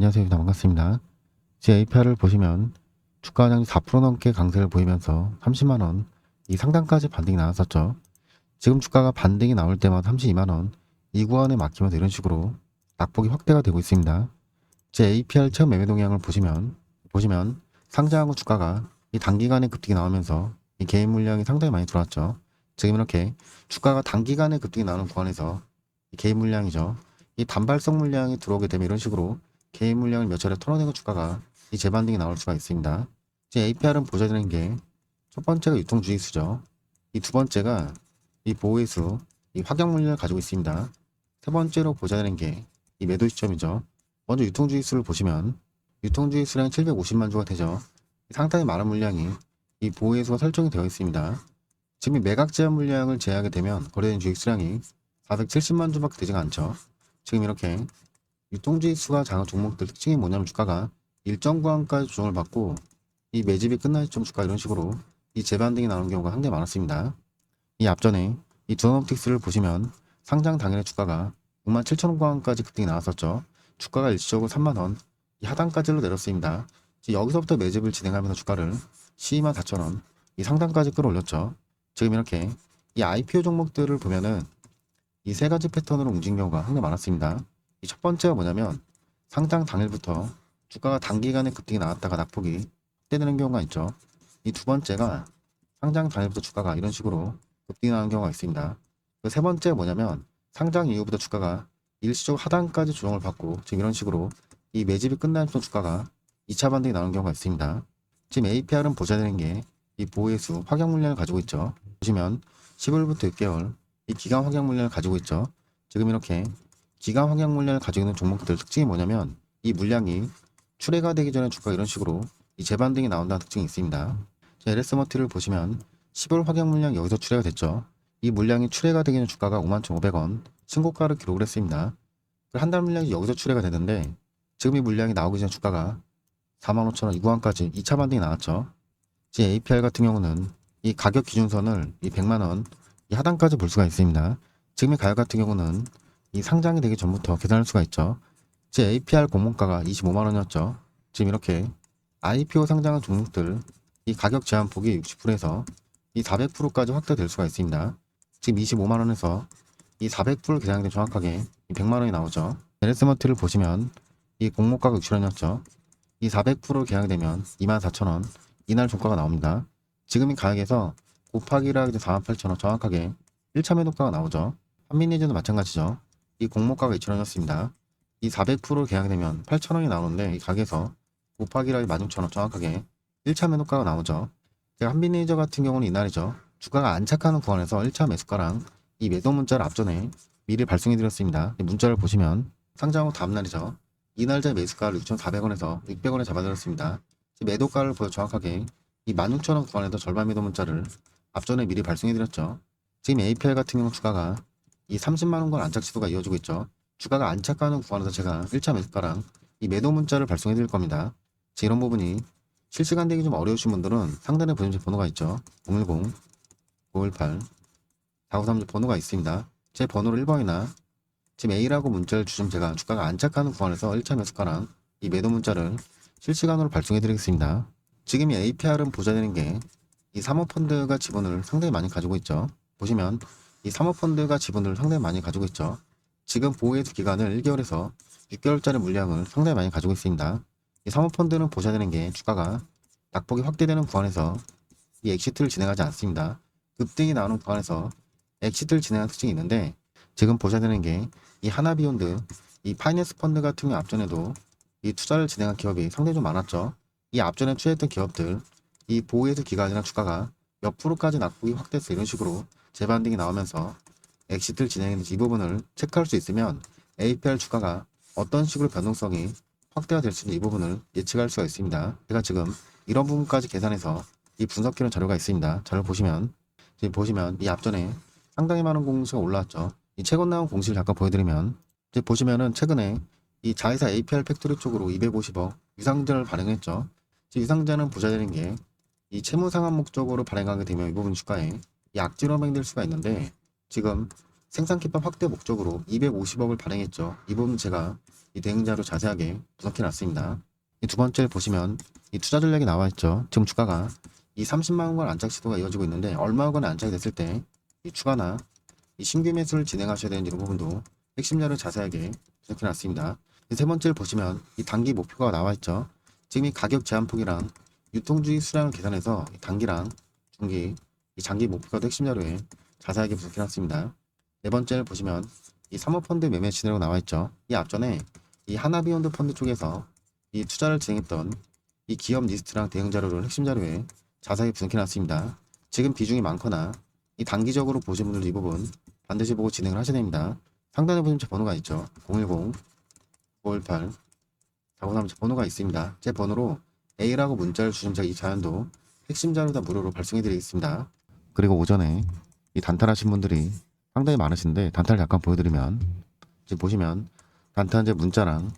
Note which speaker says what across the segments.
Speaker 1: 안녕하세요. 반갑습니다. 제 APR을 보시면 주가 장이 4% 넘게 강세를 보이면서 30만원 이 상단까지 반등이 나왔었죠. 지금 주가가 반등이 나올 때마다 32만원 이 구간에 막히면서 이런 식으로 낙폭이 확대가 되고 있습니다. 제 APR 처음 매매 동향을 보시면 보시면 상장하고 주가가 이 단기간에 급등이 나오면서 이 개인 물량이 상당히 많이 들어왔죠. 지금 이렇게 주가가 단기간에 급등이 나오는 구간에서 이 개인 물량이죠. 이 단발성 물량이 들어오게 되면 이런 식으로 개인 물량을 몇 차례 털어내고 주가가 이 재반등이 나올 수가 있습니다. 이제 APR은 보셔야 되는 게 첫 번째가 유통주의수죠. 이 두 번째가 이 보호의수, 이 확약 물량을 가지고 있습니다. 세 번째로 보셔야 되는 게 이 매도 시점이죠. 먼저 유통주의수를 보시면 유통주의수량이 750만 주가 되죠. 상당히 많은 물량이 이 보호의수가 설정이 되어 있습니다. 지금 이 매각 제한 물량을 제하게 되면 거래된 주식 수량이 470만 주밖에 되지가 않죠. 지금 이렇게 유통주의 수가 작은 종목들 특징이 뭐냐면 주가가 일정 구간까지 조정을 받고 이 매집이 끝날 시점 주가 이런 식으로 이 재반등이 나오는 경우가 상당히 많았습니다. 이 앞전에 이 두너옵틱스를 보시면 상장 당일의 주가가 6만 7천 원 구간까지 급등이 나왔었죠. 주가가 일시적으로 3만 원, 이 하단까지로 내렸습니다. 여기서부터 매집을 진행하면서 주가를 12만 4천 원, 이 상단까지 끌어올렸죠. 지금 이렇게 이 IPO 종목들을 보면은 이 세 가지 패턴으로 움직인 경우가 상당히 많았습니다. 이 첫 번째가 뭐냐면 상장 당일부터 주가가 단기간에 급등이 나왔다가 낙폭이 확대되는 경우가 있죠. 이 두 번째가 상장 당일부터 주가가 이런 식으로 급등이 나는 경우가 있습니다. 그 세 번째가 뭐냐면 상장 이후부터 주가가 일시적 하단까지 조정을 받고 지금 이런 식으로 이 매집이 끝나면서 주가가 2차 반등이 나오는 경우가 있습니다. 지금 APR은 보셔야 되는 게 이 보호의수 확약 물량을 가지고 있죠. 보시면 10월부터 6개월 이 기간 확약 물량을 가지고 있죠. 지금 이렇게 기간 확약 물량을 가지고 있는 종목들 특징이 뭐냐면 이 물량이 출회가 되기 전에 주가가 이런 식으로 이 재반등이 나온다는 특징이 있습니다. 자, LS 머티를 보시면 10월 확약 물량 여기서 출회가 됐죠. 이 물량이 출회가 되기 전 주가가 51,500원 신고가를 기록을 했습니다. 한 달 물량이 여기서 출회가 되는데 지금 이 물량이 나오기 전 주가가 45,000원 이 구간까지 2차 반등이 나왔죠. 제 APR 같은 경우는 이 가격 기준선을 이 100만원 이 하단까지 볼 수가 있습니다. 지금의 가격 같은 경우는 이 상장이 되기 전부터 계산할 수가 있죠. 제 APR 공모가가 25만 원이었죠. 지금 이렇게 IPO 상장한 종목들 이 가격 제한 폭이 60%에서 이 400%까지 확대될 수가 있습니다. 지금 25만 원에서 이 400% 계산이 정확하게 이 100만 원이 나오죠. LS머티를 보시면 이 공모가가 60원이었죠. 이 400% 계약이 되면 24,000원 이날 종가가 나옵니다. 지금 이 가격에서 되면 48,000원 정확하게 1차 매도가가 나오죠. 한민리즈도 마찬가지죠. 이 공모가가 2,000원이었습니다. 이 400% 계약이 되면 8,000원이 나오는데 이 가격에서 곱하기를 하게 16,000원 정확하게 1차 매도가가 나오죠. 제가 한민리즈 같은 경우는 이날이죠. 주가가 안착하는 구간에서 1차 매수가랑 이 매도 문자를 앞전에 미리 발송해 드렸습니다. 이 문자를 보시면 상장 후 다음날이죠. 이날자 매수가를 6,400원에서 600원에 잡아드렸습니다. 매도가를 보여 정확하게 이 16,000원 구간에서 절반 매도 문자를 앞전에 미리 발송해 드렸죠. 지금 APR 같은 경우 주가가 이 30만 원권 안착 시도가 이어지고 있죠. 주가가 안착하는 구간에서 제가 1차 매수가랑 이 매도 문자를 발송해 드릴 겁니다. 제 이런 부분이 실시간 되기 좀 어려우신 분들은 상단에 보시면 제 번호가 있죠. 010 518 4930 번호가 있습니다. 제 번호를 1번이나 지금 A라고 문자를 주시면 제가 주가가 안착하는 구간에서 1차 매수가랑 이 매도 문자를 실시간으로 발송해 드리겠습니다. 지금 이 APR은 보셔야 되는 게 이 사모펀드가 지분을 상당히 많이 가지고 있죠. 보시면 이 사모펀드가 지분을 상당히 많이 가지고 있죠. 지금 보호해수 기간을 1개월에서 6개월짜리 물량을 상당히 많이 가지고 있습니다. 이 사모펀드는 보셔야 되는 게 주가가 낙폭이 확대되는 구간에서 이 엑시트를 진행하지 않습니다. 급등이 나오는 구간에서 엑시트를 진행하는 특징이 있는데 지금 보셔야 되는 게 이 하나비욘드 이 파이낸스 펀드 같은 경우 앞전에도 이 투자를 진행한 기업이 상당히 좀 많았죠. 이 앞전에 투자했던 기업들 이 보호해수 기간이나 주가가 몇 프로까지 낙폭이 확대해서 이런 식으로 재반등이 나오면서 엑시트를 진행했는지 이 부분을 체크할 수 있으면 APR 주가가 어떤 식으로 변동성이 확대가 될 수 있는 이 부분을 예측할 수가 있습니다. 제가 지금 이런 부분까지 계산해서 이 분석해놓은 자료가 있습니다. 자료 보시면 지금 보시면 이 앞전에 상당히 많은 공시가 올라왔죠. 이 최근 나온 공시를 잠깐 보여드리면 이제 보시면은 최근에 이 자회사 APR 팩토리 쪽으로 250억 유상자를 발행했죠. 유상자는 보셔야 되는 게 이 채무 상환 목적으로 발행하게 되면 이 부분 주가에 이 악재로 반영될 수가 있는데 지금 생산키법 확대 목적으로 250억을 발행했죠. 이 부분 제가 이 대응자로 자세하게 분석해 놨습니다. 이 두 번째를 보시면 이 투자 전략이 나와 있죠. 지금 주가가 이 30만 원권 안착 시도가 이어지고 있는데 얼마 원권 안착이 됐을 때 이 추가나 이 신규 매수를 진행하셔야 되는 이런 부분도 핵심자를 자세하게 분석해 놨습니다. 이세 번째를 보시면 이 단기 목표가 나와 있죠. 지금 이 가격 제한폭이랑 유통주의 수량을 계산해서 이 단기랑 중기, 이 장기 목표가도 핵심 자료에 자세하게 분석해 놨습니다. 네 번째를 보시면 이 사모펀드 매매 시나리오 나와 있죠. 이 앞전에 이 하나비욘드 펀드 쪽에서 이 투자를 진행했던 이 기업 리스트랑 대응 자료를 핵심 자료에 자세히 분석해 놨습니다. 지금 비중이 많거나 이 단기적으로 보신 분들 이 부분 반드시 보고 진행을 하셔야 됩니다. 상단에 보시면 제 번호가 있죠. 010 518 4937 번호가 있습니다. 제 번호로 A라고 문자를 주시면 제가 이 자연도 핵심 자료 다 무료로 발송해 드리겠습니다. 그리고 오전에 이 단탈하신 분들이 상당히 많으신데 단타를 잠깐 보여드리면 지금 보시면 단타는 제 문자랑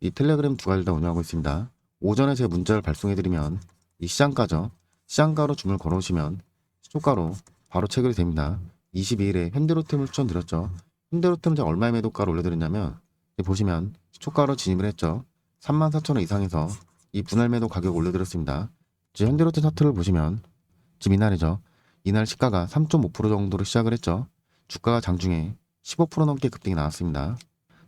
Speaker 1: 이 텔레그램 두 가지를 다 운영하고 있습니다. 오전에 제 문자를 발송해드리면 이 시장가죠. 시장가로 주문을 걸어오시면 시초가로 바로 체결이 됩니다. 22일에 현대로템을 추천드렸죠. 현대로템은 제가 얼마의 매도가를 올려드렸냐면 보시면 시초가로 진입을 했죠. 34,000원 이상에서 이 분할 매도 가격 올려드렸습니다. 지금 현대로템 차트를 보시면 지금 이날이죠. 이날 시가가 3.5% 정도로 시작을 했죠. 주가가 장중에 15% 넘게 급등이 나왔습니다.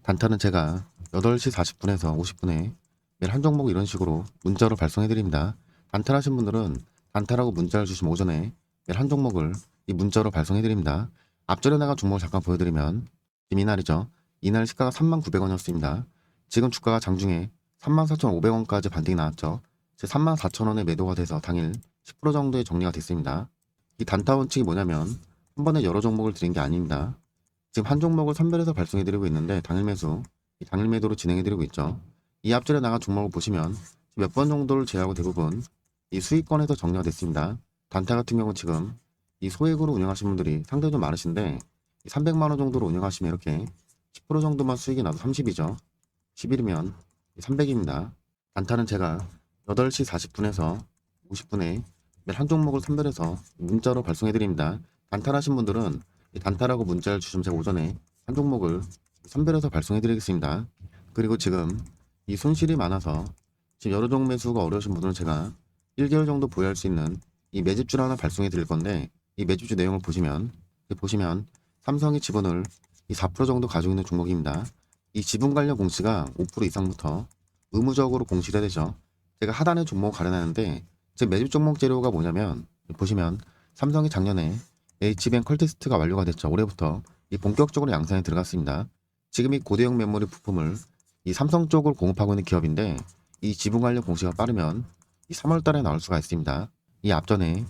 Speaker 1: 단타는 제가 8시 40분에서 50분에 매일 한 종목 이런 식으로 문자로 발송해 드립니다. 단타하신 분들은 단타라고 문자를 주시면 오전에 매일 한 종목을 이 문자로 발송해 드립니다. 앞전에 나간 종목을 잠깐 보여드리면 지금 이날이죠. 이날 시가가 39,900원이었습니다. 지금 주가가 장중에 34,500원까지 반등이 나왔죠. 제 34,000원에 매도가 돼서 당일 10% 정도의 정리가 됐습니다. 이 단타 원칙이 뭐냐면 한 번에 여러 종목을 드린 게 아닙니다. 지금 한 종목을 선별해서 발송해드리고 있는데 당일 매수, 이 당일 매도로 진행해드리고 있죠. 이 앞전에 나간 종목을 보시면 몇 번 정도를 제외하고 대부분 이 수익권에서 정리가 됐습니다. 단타 같은 경우 지금 이 소액으로 운영하시는 분들이 상당히 좀 많으신데 300만 원 정도로 운영하시면 이렇게 10% 정도만 수익이 나도 30이죠. 10일이면 300입니다. 단타는 제가 8시 40분에서 50분에 매일 한 종목을 선별해서 문자로 발송해드립니다. 단타하신 분들은 이 단타라고 문자를 주시면 제가 오전에 한 종목을 선별해서 발송해드리겠습니다. 그리고 지금 이 손실이 많아서 지금 여러 종 매수가 어려우신 분들은 제가 1개월 정도 보유할 수 있는 이 매집주 하나 발송해 드릴 건데 이 매집주 내용을 보시면 보시면 삼성이 지분을 이 4% 정도 가지고 있는 종목입니다. 이 지분 관련 공시가 5% 이상부터 의무적으로 해야 되죠. 제가 하단에 종목을 가려놨는데 제 매집 종목 재료가 뭐냐면 보시면 삼성이 작년에 H뱅 컬테스트가 완료가 됐죠. 올해부터 이 본격적으로 양산에 들어갔습니다. 지금 이 고대형 메모리 부품을 이 삼성 쪽으로 공급하고 있는 기업인데 이 지분 관련 공시가 빠르면 이 3월 달에 나올 수가 있습니다. 이 앞전에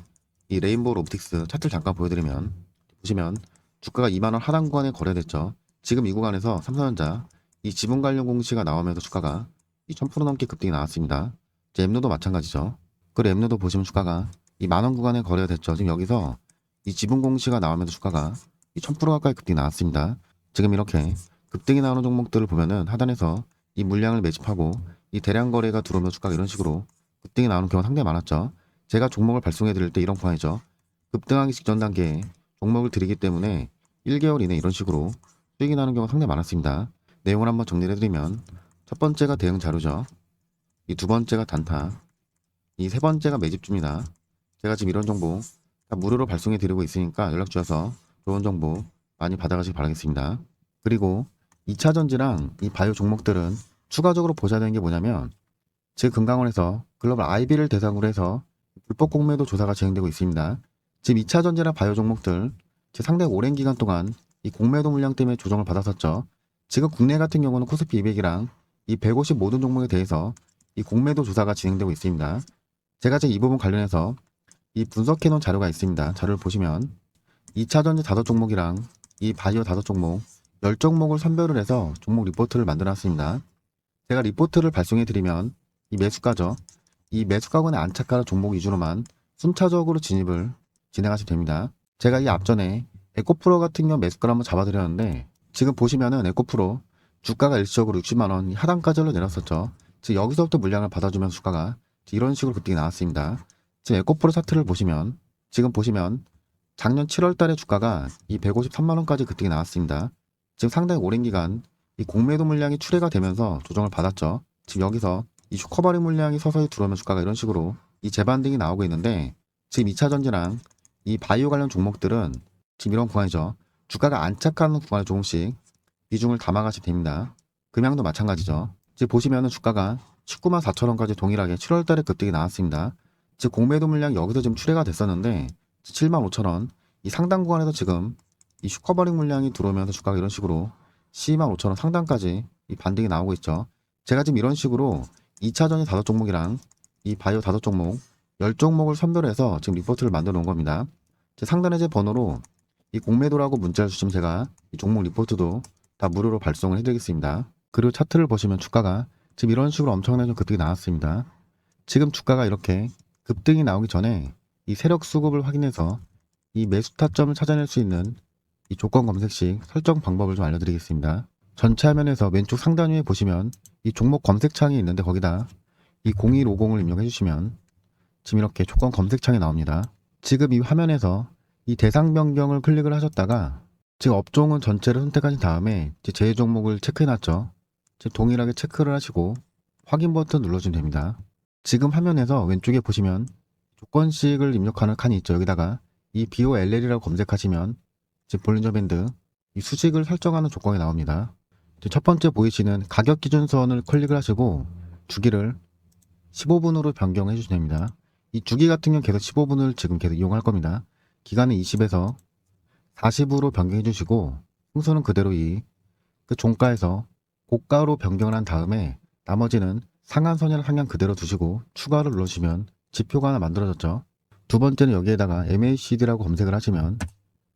Speaker 1: 이 레인보우 로보틱스 차트를 잠깐 보여드리면 보시면 주가가 2만 원 하단 구간에 거래됐죠. 지금 이 구간에서 삼성전자 이 지분 관련 공시가 나오면서 주가가 이1000% 넘게 급등이 나왔습니다. 이제 엠노도 마찬가지죠. 그리고 엠노도 보시면 주가가 이 만원 구간에 거래가 됐죠. 지금 여기서 이 지분 공시가 나오면서 주가가 이 1000% 가까이 급등이 나왔습니다. 지금 이렇게 급등이 나오는 종목들을 보면은 하단에서 이 물량을 매집하고 이 대량 거래가 들어오면 주가가 이런 식으로 급등이 나오는 경우가 상당히 많았죠. 제가 종목을 발송해 드릴 때 이런 구간이죠. 급등하기 직전 단계에 종목을 드리기 때문에 1개월 이내 이런 식으로 수익이 나는 경우가 상당히 많았습니다. 내용을 한번 정리를 해드리면 첫 번째가 대응 자료죠. 이 두 번째가 단타. 이 세 번째가 매집주입니다. 제가 지금 이런 정보 다 무료로 발송해 드리고 있으니까 연락 주셔서 좋은 정보 많이 받아가시기 바라겠습니다. 그리고 2차 전지랑 이 바이오 종목들은 추가적으로 보셔야 되는 게 뭐냐면 제 금강원에서 글로벌 IB를 대상으로 해서 불법 공매도 조사가 진행되고 있습니다. 지금 2차 전지나 바이오 종목들 제 상당히 오랜 기간 동안 이 공매도 물량 때문에 조정을 받았었죠. 지금 국내 같은 경우는 코스피 200이랑 이 150 모든 종목에 대해서 이 공매도 조사가 진행되고 있습니다. 제가 제이 부분 관련해서 이 분석해 놓은 자료가 있습니다. 자료를 보시면 2차 전지 다섯 종목이랑 이 바이오 다섯 종목 10종목을 선별을 해서 종목 리포트를 만들어 놨습니다. 제가 리포트를 발송해 드리면 이 매수가죠. 이 매수가군의 안착가는 종목 위주로만 순차적으로 진입을 진행하시면 됩니다. 제가 이 앞전에 에코프로 같은 경우 매수가를 한번 잡아드렸는데 지금 보시면은 에코프로 주가가 일시적으로 60만원 하단까지 흘러 내렸었죠. 즉 여기서부터 물량을 받아주면 주가가 이런 식으로 급등이 나왔습니다. 지금 에코프로 차트를 보시면 지금 보시면 작년 7월 달에 주가가 이 153만 원까지 급등이 나왔습니다. 지금 상당히 오랜 기간 이 공매도 물량이 출회가 되면서 조정을 받았죠. 지금 여기서 이 슈커버리 물량이 서서히 들어오면 주가가 이런 식으로 이 재반등이 나오고 있는데 지금 2차 전지랑 이 바이오 관련 종목들은 지금 이런 구간이죠. 주가가 안착하는 구간에 조금씩 비중을 담아가시면 됩니다. 금양도 마찬가지죠. 지금 보시면은 주가가 19만 4천 원까지 동일하게 7월 달에 급등이 나왔습니다. 즉 공매도 물량 여기서 지금 출회가 됐었는데 7만 5천 원. 이 상단 구간에서 지금 이 슈커버링 물량이 들어오면서 주가가 이런 식으로 12만 5천 원 상단까지 이 반등이 나오고 있죠. 제가 지금 이런 식으로 2차 전지 다섯 종목이랑 이 바이오 다섯 종목 10종목을 선별해서 지금 리포트를 만들어 놓은 겁니다. 제 상단에 제 번호로 이 공매도라고 문자를 주시면 제가 이 종목 리포트도 다 무료로 발송을 해드리겠습니다. 그리고 차트를 보시면 주가가 지금 이런 식으로 엄청나게 급등이 나왔습니다. 지금 주가가 이렇게 급등이 나오기 전에 이 세력 수급을 확인해서 이 매수 타점을 찾아낼 수 있는 이 조건 검색식 설정 방법을 좀 알려드리겠습니다. 전체 화면에서 왼쪽 상단 위에 보시면 이 종목 검색창이 있는데 거기다 이 0150을 입력해 주시면 지금 이렇게 조건 검색창이 나옵니다. 지금 이 화면에서 이 대상 변경을 클릭을 하셨다가 지금 업종은 전체를 선택하신 다음에 제 종목을 체크해 놨죠. 동일하게 체크를 하시고 확인 버튼 눌러주면 됩니다. 지금 화면에서 왼쪽에 보시면 조건식을 입력하는 칸이 있죠. 여기다가 이 BOLL이라고 검색하시면 지금 볼린저 밴드 이 수식을 설정하는 조건이 나옵니다. 첫 번째 보이시는 가격 기준선을 클릭을 하시고 주기를 15분으로 변경해 주시면 됩니다. 이 주기 같은 경우 계속 15분을 지금 계속 이용할 겁니다. 기간은 20에서 40으로 변경해 주시고 순서는 그대로 이 그 종가에서 고가로 변경을 한 다음에 나머지는 상한선이랑 상향 그대로 두시고 추가를 눌러주시면 지표가 하나 만들어졌죠. 두 번째는 여기에다가 MACD라고 검색을 하시면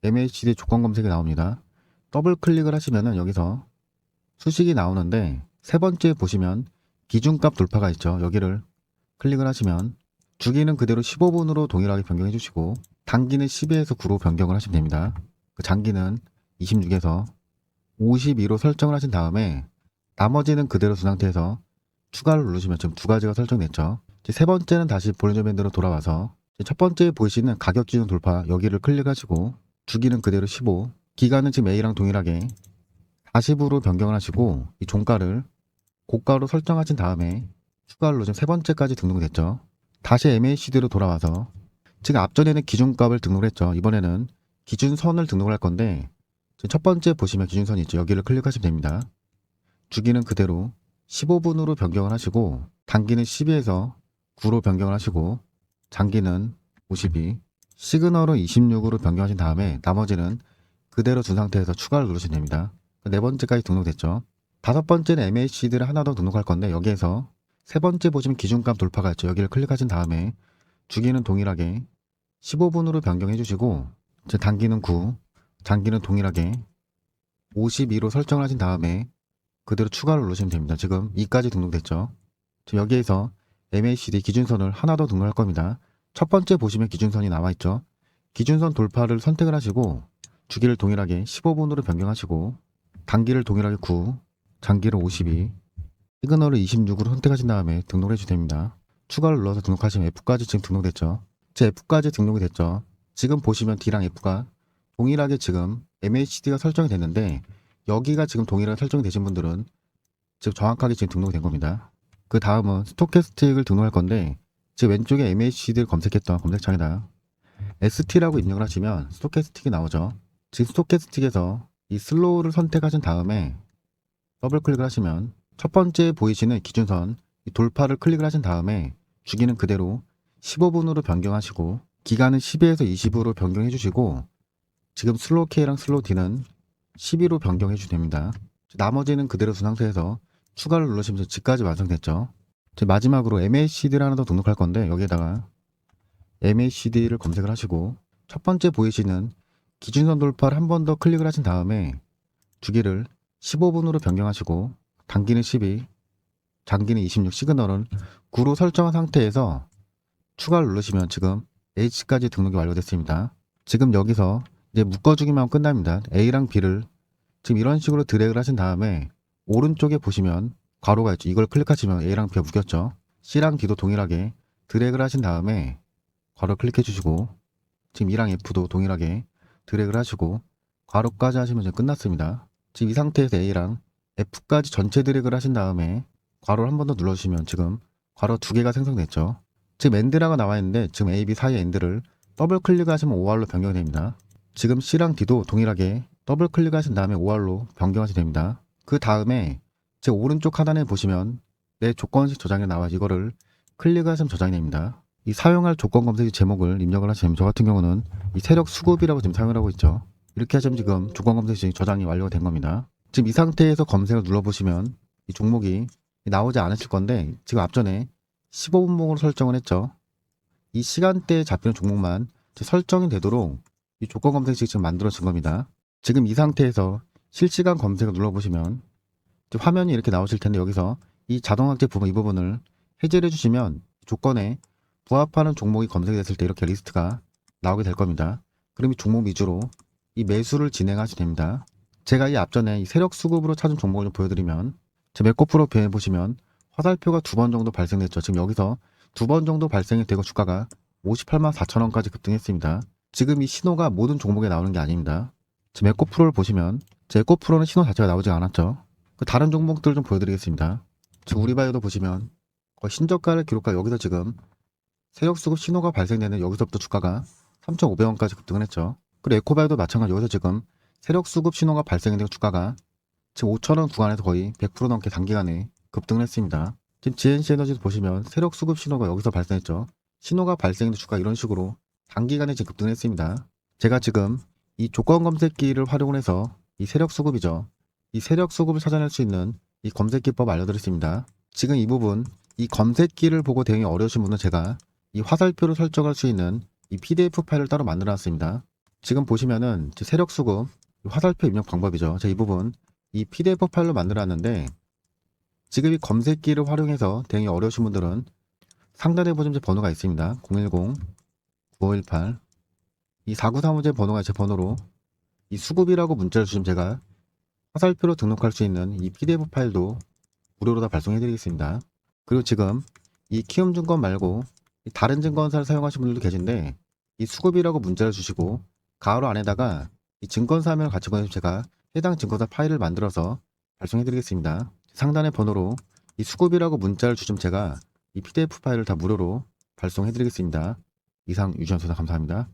Speaker 1: MACD 조건 검색이 나옵니다. 더블 클릭을 하시면은 여기서 수식이 나오는데 세 번째 보시면 기준값 돌파가 있죠. 여기를 클릭을 하시면 주기는 그대로 15분으로 동일하게 변경해 주시고 단기는 12에서 9로 변경을 하시면 됩니다. 그 장기는 26에서 52로 설정을 하신 다음에 나머지는 그대로 둔 상태에서 추가를 누르시면 지금 두 가지가 설정됐죠. 세 번째는 다시 볼린저 밴드로 돌아와서 첫 번째 보이시는 가격 기준 돌파 여기를 클릭하시고 주기는 그대로 15 기간은 지금 A랑 동일하게 40으로 변경을 하시고 이 종가를 고가로 설정하신 다음에 추가를 누르시면 세 번째까지 등록이 됐죠. 다시 MACD로 돌아와서 지금 앞전에는 기준값을 등록을 했죠. 이번에는 기준선을 등록을 할 건데 지금 첫 번째 보시면 기준선이 있죠. 여기를 클릭하시면 됩니다. 주기는 그대로 15분으로 변경을 하시고 단기는 12에서 9로 변경을 하시고 장기는 52 시그널은 26으로 변경하신 다음에 나머지는 그대로 둔 상태에서 추가를 누르시면 됩니다. 네 번째까지 등록됐죠. 다섯 번째는 MACD를 하나 더 등록할 건데 여기에서 세 번째 보시면 기준값 돌파가 있죠. 여기를 클릭하신 다음에 주기는 동일하게 15분으로 변경해 주시고 이제 단기는 9, 장기는 동일하게 52로 설정을 하신 다음에 그대로 추가를 누르시면 됩니다. 지금 2까지 등록됐죠. 여기에서 MACD 기준선을 하나 더 등록할 겁니다. 첫 번째 보시면 기준선이 나와 있죠. 기준선 돌파를 선택을 하시고 주기를 동일하게 15분으로 변경하시고 단기를 동일하게 9, 장기를 52, 시그널을 26으로 선택하신 다음에 등록을 해주셔도 됩니다. 추가를 눌러서 등록하시면 F까지 지금 등록됐죠. 제 F까지 등록이 됐죠. 지금 보시면 D랑 F가 동일하게 지금 MACD가 설정이 됐는데 여기가 지금 동일하게 설정이 되신 분들은 지금 정확하게 지금 등록이 된 겁니다. 그 다음은 스토캐스틱을 등록할 건데 지금 왼쪽에 MACD를 검색했던 검색창에다 ST라고 입력을 하시면 스토캐스틱이 나오죠. 지금 스토캐스틱에서 이 슬로우를 선택하신 다음에 더블 클릭을 하시면 첫 번째 보이시는 기준선 이 돌파를 클릭을 하신 다음에 주기는 그대로 15분으로 변경하시고 기간은 12에서 20으로 변경해 주시고 지금 슬로우 K랑 슬로우 D는 12로 변경해 주시면 됩니다. 나머지는 그대로 둔 상태에서 추가를 누르시면 지까지 완성됐죠. 마지막으로 MACD를 하나 더 등록할 건데 여기에다가 MACD를 검색을 하시고 첫 번째 보이시는 기준선 돌파를 한 번 더 클릭을 하신 다음에 주기를 15분으로 변경하시고 단기는 12, 장기는 26, 시그널은 9로 설정한 상태에서 추가를 누르시면 지금 H까지 등록이 완료됐습니다. 지금 여기서 이제 묶어주기만 하면 끝납니다. A랑 B를 지금 이런 식으로 드래그를 하신 다음에 오른쪽에 보시면 괄호가 있죠. 이걸 클릭하시면 A랑 B가 묶였죠. C랑 D도 동일하게 드래그를 하신 다음에 괄호 클릭해 주시고 지금 E랑 F도 동일하게 드래그를 하시고 괄호까지 하시면 이제 끝났습니다. 지금 이 상태에서 A랑 F까지 전체 드래그를 하신 다음에 괄호를 한 번 더 눌러주시면 지금 괄호 두 개가 생성됐죠. 지금 엔드라가 나와 있는데 지금 A, B 사이 엔드를 더블 클릭하시면 OR로 변경이 됩니다. 지금 C랑 D도 동일하게 더블 클릭하신 다음에 OR로 변경하시면 됩니다. 그 다음에 제 오른쪽 하단에 보시면 내 조건식 저장이 나와 이거를 클릭하시면 저장이 됩니다. 이 사용할 조건 검색 제목을 입력을 하시면 저 같은 경우는 이 세력 수급이라고 지금 사용을 하고 있죠. 이렇게 하시면 지금 조건 검색식 저장이 완료가 된 겁니다. 지금 이 상태에서 검색을 눌러보시면 이 종목이 나오지 않으실 건데 지금 앞전에 15분목으로 설정을 했죠. 이 시간대에 잡히는 종목만 설정이 되도록 이 조건 검색식 지금 만들어진 겁니다. 지금 이 상태에서 실시간 검색을 눌러보시면 화면이 이렇게 나오실 텐데 여기서 이 자동학제 부분 이 부분을 해제를 해주시면 조건에 부합하는 종목이 검색됐을 때 이렇게 리스트가 나오게 될 겁니다. 그럼 이 종목 위주로 이 매수를 진행하시면 됩니다. 제가 이 앞전에 이 세력 수급으로 찾은 종목을 좀 보여드리면 제 매코 프로필에 보시면 화살표가 두 번 정도 발생됐죠. 지금 여기서 두 번 정도 발생이 되고 주가가 58만 4천 원까지 급등했습니다. 지금 이 신호가 모든 종목에 나오는 게 아닙니다. 지금 에코 프로를 보시면 제 에코 프로는 신호 자체가 나오지 않았죠. 그 다른 종목들 좀 보여드리겠습니다. 지금 우리바이오도 보시면 신저가를 기록하 여기서 지금 세력 수급 신호가 발생되는 여기서부터 주가가 3,500원까지 급등을 했죠. 그리고 에코바이오도 마찬가지 여기서 지금 세력 수급 신호가 발생되는 주가가 지금 5,000원 구간에서 거의 100% 넘게 단기간에 급등을 했습니다. 지금 GNC 에너지도 보시면 세력 수급 신호가 여기서 발생했죠. 신호가 발생된 주가 이런 식으로 단기간에 급등을 했습니다. 제가 지금 이 조건 검색기를 활용을 해서 이 세력 수급이죠. 이 세력 수급을 찾아낼 수 있는 이 검색 기법 알려드렸습니다. 지금 이 부분 이 검색기를 보고 대응이 어려우신 분은 제가 이 화살표를 설정할 수 있는 이 PDF 파일을 따로 만들어 놨습니다. 지금 보시면은 제 세력 수급 이 화살표 입력 방법이죠. 제가 이 부분 이 PDF 파일로 만들어 놨는데 지금 이 검색기를 활용해서 대응이 어려우신 분들은 상단에 보시면 제 번호가 있습니다. 010-9518 이 4935제 번호가 제 번호로 이 수급이라고 문자를 주시면 제가 화살표로 등록할 수 있는 이 PDF 파일도 무료로 다 발송해 드리겠습니다. 그리고 지금 이 키움 증권 말고 이 다른 증권사를 사용하시는 분들도 계신데 이 수급이라고 문자를 주시고 가로 안에다가 이 증권사 화면을 같이 보내주면 제가 해당 증권사 파일을 만들어서 발송해 드리겠습니다. 상단의 번호로 이 수급이라고 문자를 주시면 제가 이 PDF 파일을 다 무료로 발송해 드리겠습니다. 이상 유지연소사 감사합니다.